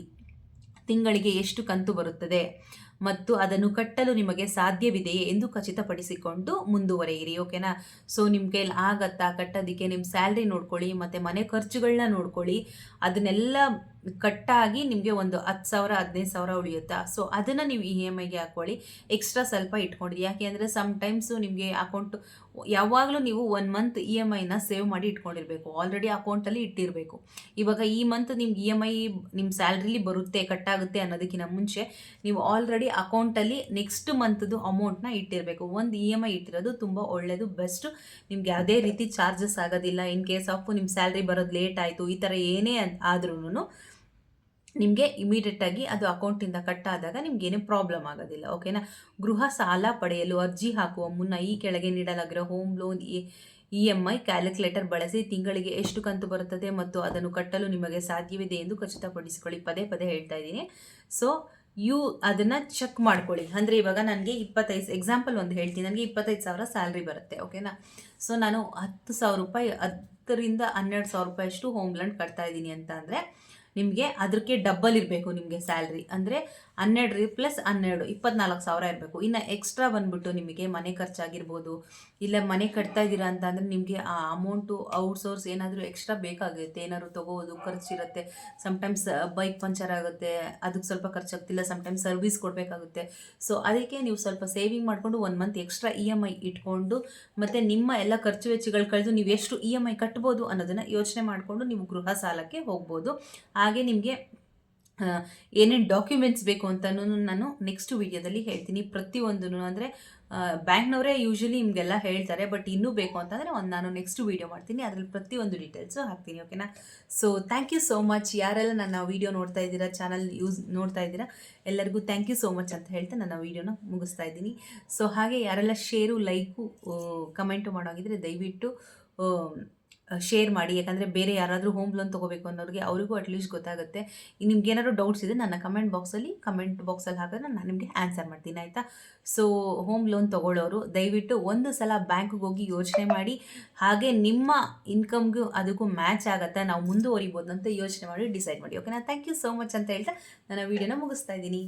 ತಿಂಗಳಿಗೆ ಎಷ್ಟು ಕಂತು ಬರುತ್ತದೆ? ಮತ್ತು ಅದನ್ನು ಕಟ್ಟಲು ನಿಮಗೆ ಸಾಧ್ಯವಿದೆಯೇ ಎಂದು ಖಚಿತಪಡಿಸಿಕೊಂಡು ಮುಂದುವರೆಯಿರಿ, ಓಕೆನಾ? ಸೊ ನಿಮ್ಮ ಕೈಲಿ ಆಗತ್ತಾ ಕಟ್ಟೋದಕ್ಕೆ ನಿಮ್ಮ ಸ್ಯಾಲ್ರಿ ನೋಡ್ಕೊಳ್ಳಿ, ಮತ್ತು ಮನೆ ಖರ್ಚುಗಳನ್ನ ನೋಡ್ಕೊಳ್ಳಿ, ಅದನ್ನೆಲ್ಲ ಕಟ್ಟಾಗಿ ನಿಮಗೆ ಒಂದು ಹತ್ತು ಸಾವಿರ, ಹದಿನೈದು ಸಾವಿರ ಉಳಿಯುತ್ತಾ? ಸೊ ಅದನ್ನು ನೀವು ಇ ಎಂ ಐಗೆ ಹಾಕ್ಕೊಳ್ಳಿ. ಎಕ್ಸ್ಟ್ರಾ ಸ್ವಲ್ಪ ಇಟ್ಕೊಂಡಿರಿ. ಯಾಕೆ ಅಂದರೆ ಟೈಮ್ಸು ನಿಮಗೆ ಅಕೌಂಟು ಯಾವಾಗಲೂ ನೀವು ಒನ್ ಮಂತ್ ಇ ಎಂ ಐನ ಸೇವ್ ಮಾಡಿ ಇಟ್ಕೊಂಡಿರಬೇಕು. ಆಲ್ರೆಡಿ ಅಕೌಂಟಲ್ಲಿ ಇಟ್ಟಿರಬೇಕು. ಇವಾಗ ಈ ಮಂತ್ ನಿಮ್ಗೆ ಇ ಎಂ ಐ ನಿಮ್ಮ ಸ್ಯಾಲ್ರಿಲಿ ಬರುತ್ತೆ, ಕಟ್ಟಾಗುತ್ತೆ ಅನ್ನೋದಕ್ಕಿಂತ ಮುಂಚೆ ನೀವು ಆಲ್ರೆಡಿ ಅಕೌಂಟಲ್ಲಿ ನೆಕ್ಸ್ಟ್ ಮಂತ್ದು ಅಮೌಂಟ್ನ ಇಟ್ಟಿರಬೇಕು. ಒಂದು ಇ ಎಂ ಐ ಇಟ್ಟಿರೋದು ತುಂಬ ಒಳ್ಳೆಯದು ಬೆಸ್ಟು ನಿಮ್ಗೆ ಯಾವುದೇ ರೀತಿ ಚಾರ್ಜಸ್ ಆಗೋದಿಲ್ಲ. ಇನ್ ಕೇಸ್ ಆಫ್ ನಿಮ್ಮ ಸ್ಯಾಲ್ರಿ ಬರೋದು ಲೇಟ್ ಆಯಿತು, ಈ ಥರ ಏನೇ ಆದ್ರೂ ನಿಮಗೆ ಇಮಿಡಿಯೇಟಾಗಿ ಅದು ಅಕೌಂಟಿಂದ ಕಟ್ ಆದಾಗ ನಿಮ್ಗೆ ಏನೇ ಪ್ರಾಬ್ಲಮ್ ಆಗೋದಿಲ್ಲ ಓಕೆನಾ ಗೃಹ ಸಾಲ ಪಡೆಯಲು ಅರ್ಜಿ ಹಾಕುವ ಮುನ್ನ ಈ ಕೆಳಗೆ ನೀಡಲಾಗಿರೋ home loan E M I calculator ಬಳಸಿ ತಿಂಗಳಿಗೆ ಎಷ್ಟು ಕಂತು ಬರುತ್ತದೆ ಮತ್ತು ಅದನ್ನು ಕಟ್ಟಲು ನಿಮಗೆ ಸಾಧ್ಯವಿದೆ ಎಂದು ಖಚಿತಪಡಿಸಿಕೊಳ್ಳಿ. ಪದೇ ಪದೇ ಹೇಳ್ತಾ ಇದ್ದೀನಿ. ಸೊ ಯು ಅದನ್ನು ಚೆಕ್ ಮಾಡ್ಕೊಳ್ಳಿ. ಅಂದರೆ ಇವಾಗ ನನಗೆ ಇಪ್ಪತ್ತೈದು ಎಕ್ಸಾಂಪಲ್ ಒಂದು ಹೇಳ್ತೀನಿ. ನನಗೆ ಇಪ್ಪತ್ತೈದು ಸಾವಿರ ಸ್ಯಾಲ್ರಿ ಬರುತ್ತೆ ಓಕೆನಾ ಸೊ ನಾನು ಹತ್ತು ಸಾವಿರ ರೂಪಾಯಿ, ಹತ್ತರಿಂದ ಹನ್ನೆರಡು ಸಾವಿರ ರೂಪಾಯಿ ಅಷ್ಟು ಹೋಮ್ ಲೋನ್ ಕಟ್ತಾ ಇದ್ದೀನಿ ಅಂತ ಅಂದರೆ ನಿಮಗೆ ಅದಕ್ಕೆ ಡಬ್ಬಲ್ ಇರಬೇಕು ನಿಮಗೆ ಸ್ಯಾಲ್ರಿ ಅಂದರೆ ಹನ್ನೆರಡು ಪ್ಲಸ್ ಹನ್ನೆರಡು, ಇಪ್ಪತ್ನಾಲ್ಕು ಸಾವಿರ ಇರಬೇಕು. ಇನ್ನು ಎಕ್ಸ್ಟ್ರಾ ಬಂದುಬಿಟ್ಟು ನಿಮಗೆ ಮನೆ ಖರ್ಚಾಗಿರ್ಬೋದು. ಇಲ್ಲ ಮನೆ ಕಟ್ತಾ ಇದ್ದೀರಾ ಅಂತ ಅಂದರೆ ನಿಮಗೆ ಆ ಅಮೌಂಟು ಔಟ್ಸೋರ್ಸ್ ಏನಾದರೂ ಎಕ್ಸ್ಟ್ರಾ ಬೇಕಾಗುತ್ತೆ. ಏನಾದರೂ ತೊಗೋಬೋದು, ಖರ್ಚಿರುತ್ತೆ. ಸಮ್ಟೈಮ್ಸ್ ಬೈಕ್ ಪಂಚರ್ ಆಗುತ್ತೆ. ಅದಕ್ಕೆ ಸ್ವಲ್ಪ ಖರ್ಚಾಗ್ತಿಲ್ಲ. ಸಮ್ಟೈಮ್ಸ್ ಸರ್ವಿಸ್ ಕೊಡಬೇಕಾಗುತ್ತೆ. ಸೊ ಅದಕ್ಕೆ ನೀವು ಸ್ವಲ್ಪ ಸೇವಿಂಗ್ ಮಾಡಿಕೊಂಡು one month extra E M I ಇಟ್ಕೊಂಡು ಮತ್ತು ನಿಮ್ಮ ಎಲ್ಲ ಖರ್ಚು ವೆಚ್ಚಗಳು ಕಳೆದು ನೀವು ಎಷ್ಟು ಇ ಎಂ ಐ ಕಟ್ಬೋದು ಅನ್ನೋದನ್ನು ಯೋಚನೆ ಮಾಡಿಕೊಂಡು ನೀವು ಗೃಹ ಸಾಲಕ್ಕೆ ಹೋಗ್ಬೋದು. ಹಾಗೆ ನಿಮಗೆ ಏನೇನು ಡಾಕ್ಯುಮೆಂಟ್ಸ್ ಬೇಕು ಅಂತಲೂ ನಾನು ನೆಕ್ಸ್ಟ್ ವೀಡಿಯೋದಲ್ಲಿ ಹೇಳ್ತೀನಿ. ಪ್ರತಿಯೊಂದೂ ಅಂದರೆ ಬ್ಯಾಂಕ್ನವರೇ ಯೂಶ್ವಲಿ ನಿಮಗೆಲ್ಲ ಹೇಳ್ತಾರೆ ಬಟ್ ಇನ್ನೂ ಬೇಕು ಅಂತಂದರೆ ಒಂದು ನಾನು ನೆಕ್ಸ್ಟ್ ವೀಡಿಯೋ ಮಾಡ್ತೀನಿ. ಅದರಲ್ಲಿ ಪ್ರತಿಯೊಂದು ಡೀಟೇಲ್ಸು ಹಾಕ್ತೀನಿ ಓಕೆನಾ so thank you so much ಯಾರೆಲ್ಲ ನನ್ನ ವೀಡಿಯೋ ನೋಡ್ತಾ ಇದ್ದೀರಾ ಚಾನಲ್ ಯೂಸ್ ನೋಡ್ತಾ ಇದ್ದೀರಾ, ಎಲ್ಲರಿಗೂ ಥ್ಯಾಂಕ್ ಯು ಸೋ ಮಚ್ ಅಂತ ಹೇಳ್ತಾ ನನ್ನ ವೀಡಿಯೋನ ಮುಗಿಸ್ತಾ ಇದ್ದೀನಿ. ಸೊ ಹಾಗೆ ಯಾರೆಲ್ಲ ಶೇರು ಲೈಕು ಕಮೆಂಟು ಮಾಡೋಗಿದ್ರೆ ದಯವಿಟ್ಟು ಶೇರ್ ಮಾಡಿ, ಯಾಕಂದರೆ ಬೇರೆ ಯಾರಾದರೂ ಹೋಮ್ ಲೋನ್ ತೊಗೋಬೇಕು ಅನ್ನೋರಿಗೆ ಅವರಿಗೂ ಅಟ್ಲೀಸ್ಟ್ ಗೊತ್ತಾಗುತ್ತೆ. ನಿಮ್ಗೆ ಏನಾದರೂ ಡೌಟ್ಸ್ ಇದೆ ನನ್ನ ಕಮೆಂಟ್ ಬಾಕ್ಸಲ್ಲಿ ಕಮೆಂಟ್ ಬಾಕ್ಸಲ್ಲಿ ಹಾಕಿದ್ರೆ ನಾನು ನಿಮಗೆ ಆನ್ಸರ್ ಮಾಡ್ತೀನಿ, ಆಯಿತಾ? ಸೊ ಹೋಮ್ ಲೋನ್ ತೊಗೊಳ್ಳೋರು, ದಯವಿಟ್ಟು ಒಂದು ಸಲ ಬ್ಯಾಂಕ್ಗೆ ಹೋಗಿ ಯೋಚನೆ ಮಾಡಿ, ಹಾಗೆ ನಿಮ್ಮ ಇನ್ಕಮ್ಗೂ ಅದಕ್ಕೂ ಮ್ಯಾಚ್ ಆಗುತ್ತೆ? ನಾವು ಮುಂದುವರಿಬೋದು ಅಂತ ಯೋಚನೆ ಮಾಡಿ ಡಿಸೈಡ್ ಮಾಡಿ ಓಕೆನಾ ಥ್ಯಾಂಕ್ ಯು ಸೋ ಮಚ್ ಅಂತ ಹೇಳ್ತಾ ನನ್ನ ವೀಡಿಯೋನ ಮುಗಿಸ್ತಾ ಇದ್ದೀನಿ.